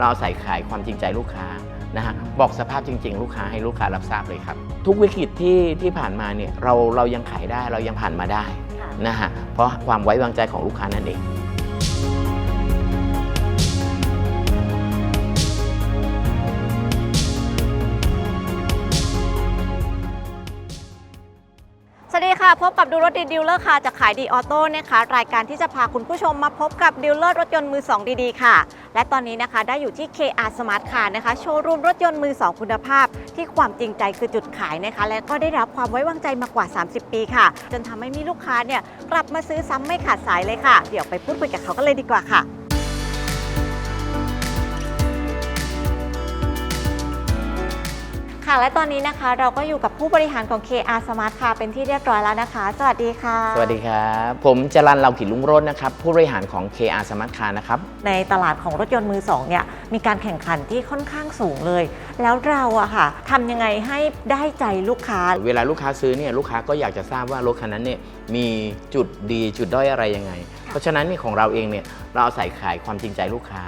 เราเอาใส่ขายความจริงใจลูกค้านะฮะบอกสภาพจริง ๆ ลูกค้าให้ลูกค้ารับทราบเลยครับ ทุกวิกฤตที่ที่ผ่านมาเนี่ยเราเรายังขายได้เรายังผ่านมาได้นะฮะเพราะความไว้วางใจของลูกค้านั่นเอง ค่ะพบกับดูรถดีดีลเลอร์ค่ะจากขายดีออโต้นะคะรายการที่จะพาคุณผู้ชมมาพบกับดีลเลอร์รถยนต์มือ 2 ดีๆ ค่ะ และตอนนี้นะคะได้อยู่ที่ KR Smart Car นะคะโชว์รูมรถยนต์มือ 2 คุณภาพ ที่ความจริงใจคือจุดขายนะคะ และก็ได้รับความไว้วางใจมากว่า 30 ปีค่ะ จนทำให้มีลูกค้าเนี่ยกลับมาซื้อซ้ำไม่ขาดสายเลยค่ะ เดี๋ยวไปพูดคุยกับเขากันเลยดีกว่าค่ะ ค่ะ และตอนนี้นะคะเราก็อยู่กับผู้บริหารของ KR Smart Car เป็นที่เรียบร้อยแล้วนะคะ สวัสดีค่ะ สวัสดีครับ ผมจรันเราขินลุงโรจน์นะครับ ผู้บริหารของ KR Smart Car นะครับ ในตลาดของรถยนต์มือสองเนี่ยมีการแข่งขันที่ค่อนข้างสูงเลย แล้วเราอะค่ะทำยังไงให้ได้ใจลูกค้า เวลาลูกค้าซื้อเนี่ยลูกค้าก็อยากจะทราบว่ารถคันนั้นเนี่ยมีจุดดีจุดด้อยอะไรยังไง เพราะฉะนั้นเนี่ยของเราเองเนี่ยเราเอาใส่ขายความจริงใจลูกค้า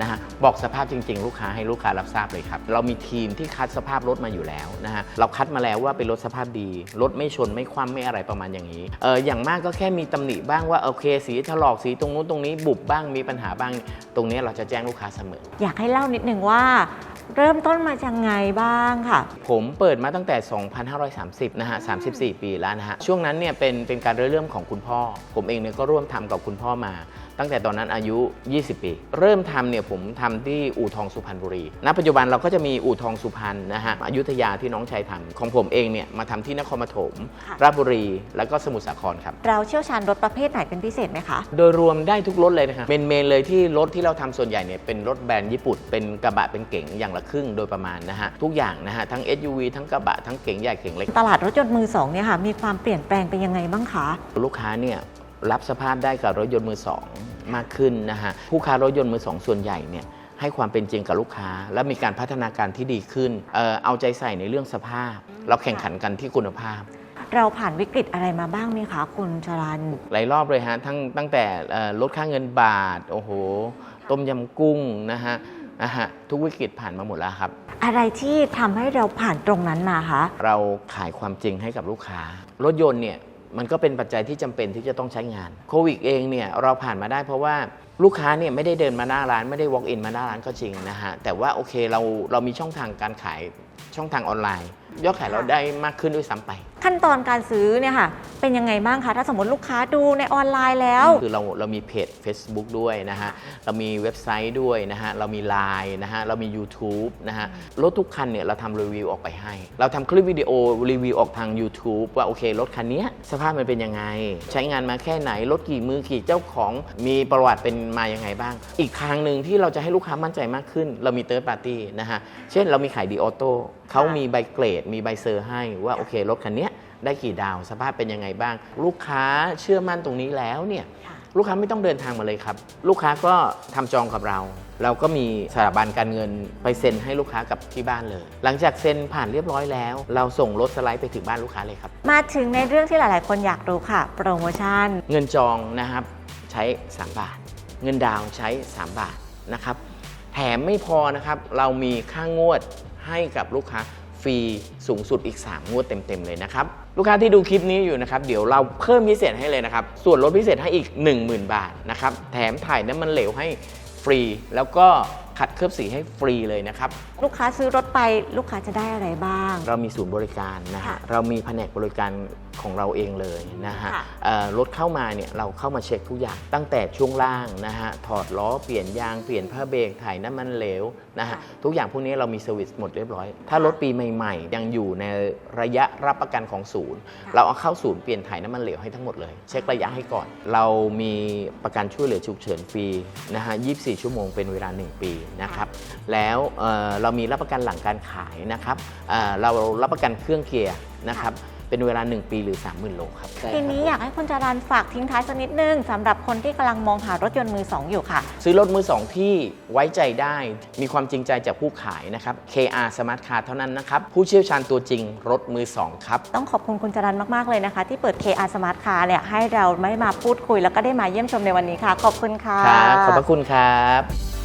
นะฮะบอกสภาพจริง ๆ ลูกค้าให้ลูกค้ารับทราบเลยครับ เรามีทีมที่คัดสภาพรถมาอยู่แล้วนะฮะเราคัดมาแล้วว่าเป็นรถสภาพดี รถไม่ชนไม่คว่ำไม่อะไรประมาณอย่างนี้เอออย่างมากก็แค่มีตำหนิบ้างว่าโอเค สีถลอกสีตรงนู้นตรงนี้บุบบ้างมีปัญหาบ้าง ตรงนี้เราจะแจ้งลูกค้าเสมอ อยากให้เล่านิดนึงว่าเริ่มต้นมาจากไงบ้างค่ะ ผมเปิดมาตั้งแต่ 2530 นะฮะ 34 ปีแล้วนะฮะ ช่วงนั้นเนี่ยเป็นเป็นการเริ่มของคุณพ่อ ผมเองเนี่ยก็ร่วมทำกับคุณพ่อมา ตั้งแต่ตอนนั้นอายุ 20 ปี เริ่มทำเนี่ยผมทำที่อู่ทองสุพรรณบุรี ณ ปัจจุบันเราก็จะมีอู่ทองสุพรรณนะฮะอยุธยาที่น้องชายทำของผมเองเนี่ยมาทำที่นครปฐมค่ะ ราชบุรี แล้วก็สมุทรสาครครับ เราเชี่ยวชาญรถประเภทไหนเป็นพิเศษไหมคะ โดยรวมได้ทุกรถเลยนะครับเมนเมนๆเลยที่รถที่เราทำส่วนใหญ่เนี่ยเป็นรถแบรนด์ญี่ปุ่น เป็นกระบะเป็นเก๋งอย่างละครึ่งโดยประมาณนะฮะทุกอย่างนะฮะทั้ง SUV ทั้งกระบะทั้งเก๋งใหญ่เก๋งเล็ก ตลาดรถยนต์มือสองเนี่ยค่ะมีความเปลี่ยนแปลงเป็นยังไงบ้างคะ ลูกค้าเนี่ยรับสภาพได้กับรถยนต์มือสอง มากขึ้นนะฮะผู้ค้ารถยนต์มือสองส่วนใหญ่เนี่ยให้ความเป็นจริงกับลูกค้า และมีการพัฒนาการที่ดีขึ้นเอ่อเอาใจใส่ในเรื่องสภาพ เราแข่งขันกันที่คุณภาพ เราผ่านวิกฤตอะไรมาบ้างไหมคะคุณชรันหลายรอบเลยฮะทั้งตั้งแต่เอ่อลดค่าเงินบาท โอ้โห ต้มยำกุ้งนะฮะนะฮะทุกวิกฤตผ่านมาหมดแล้วครับ อะไรที่ทำให้เราผ่านตรงนั้นมาคะ เราขายความจริงให้กับลูกค้า รถยนต์เนี่ย มันก็เป็นปัจจัยที่จำเป็นที่จะต้องใช้งานโควิดเองเนี่ยเราผ่านมาได้เพราะว่าลูกค้าเนี่ยไม่ได้เดินมาหน้าร้านไม่ได้ walk in มาหน้าร้านก็จริงนะฮะแต่ว่าโอเคเราเรามีช่องทางการขายช่องทางออนไลน์ ยอดขายเราได้มากขึ้นด้วยซ้ำไปขั้นตอนการซื้อเนี่ยค่ะ เป็นยังไงบ้างคะ ถ้าสมมติลูกค้าดูในออนไลน์แล้ว คือเราเรามีเพจ Facebook ด้วยนะฮะ เรามีเว็บไซต์ด้วยนะฮะ เรามี Line นะฮะ เรามี YouTube นะฮะ รถทุกคันเนี่ยเราทำรีวิวออกไปให้ เราทำคลิปวิดีโอรีวิวออกทาง YouTube ว่าโอเค รถคันเนี้ยสภาพมันเป็นยังไง ใช้งานมาแค่ไหน รถกี่มือกี่เจ้าของ มีประวัติเป็นมายังไงบ้าง อีกทางหนึ่งที่เราจะให้ลูกค้ามั่นใจมากขึ้น เรามีเติร์ดปาร์ตี้นะฮะ เช่นเรามีขายดีออโต้เขามีใบเกรด มีใบเซอร์ให้ว่าโอเครถคันนี้ ได้กี่ดาว สภาพเป็นยังไงบ้าง ลูกค้าเชื่อมั่นตรงนี้แล้วเนี่ยลูกค้าไม่ต้องเดินทางมาเลยครับ ลูกค้าก็ทำจองกับเรา เราก็มีสถาบันการเงินไปเซ็นให้ลูกค้ากับที่บ้านเลย หลังจากเซ็นผ่านเรียบร้อยแล้ว เราส่งรถสไลด์ไปถึงบ้านลูกค้าเลยครับ มาถึงในเรื่องที่หลาย ๆ คนอยากรู้ค่ะ โปรโมชั่น เงินจองนะครับใช้ 3 บาท เงินดาวน์ใช้ 3 บาทนะครับ แถมไม่พอนะครับเรามีค่างวดให้กับลูกค้าฟรีสูงสุดอีก 3 งวดเต็ม ๆ เลยนะครับ ลูกค้าที่ดูคลิปนี้อยู่นะครับ เดี๋ยวเราเพิ่มพิเศษให้เลยนะครับ ส่วนลดพิเศษให้อีก 10,000 บาทนะครับ แถมถ่ายน้ำมันเหลวให้ฟรี แล้วก็ ขัดเคลือบสีให้ฟรีเลยนะครับ ลูกค้าซื้อรถไปลูกค้าจะได้อะไรบ้าง เรามีศูนย์บริการนะค่ะฮะเรามีแผนกบริการของเราเองเลยนะฮะค่ะเอ่อรถเข้ามาเนี่ยเราเข้ามาเช็คทุกอย่าง ตั้งแต่ช่วงล่างนะฮะถอดล้อเปลี่ยนยางเปลี่ยนผ้าเบรกถ่ายน้ำมันเหลวนะฮะทุกอย่างพวกนี้เรามีเซอร์วิสหมดเรียบร้อย ถ้ารถปีใหม่ๆ ยังอยู่ในระยะรับประกันของศูนย์เราเอาเข้าศูนย์เปลี่ยนถ่ายน้ำมันเหลวให้ทั้งหมดเลย เช็คระยะให้ก่อน เรามีประกันช่วยเหลือฉุกเฉินฟรีนะฮะ24 ชั่วโมงเป็นเวลา 1 ปีนะครับแล้วเอ่อเรามีรับประกันหลังการขายนะครับเอ่อเรารับประกันเครื่องเกียร์นะครับเป็นเวลา 1 ปีหรือ 30,000 โลครับทีนี้อยากให้คุณจรันฝากทิ้งท้ายสักนิดนึงสำหรับคนที่กำลังมองหารถยนต์มือสองอยู่ค่ะ ซื้อรถมือสองที่ไว้ใจได้มีความจริงใจจากผู้ขายนะครับ KR Smart Car เท่านั้นนะครับ ผู้เชี่ยวชาญตัวจริงรถมือสองครับ ต้องขอบคุณคุณจรันมาก ๆ เลยนะคะ ที่เปิด KR Smart Car เนี่ยให้เราไม่มาพูดคุยแล้วก็ได้มาเยี่ยมชมในวันนี้ค่ะ ขอบคุณค่ะครับขอบพระคุณครับ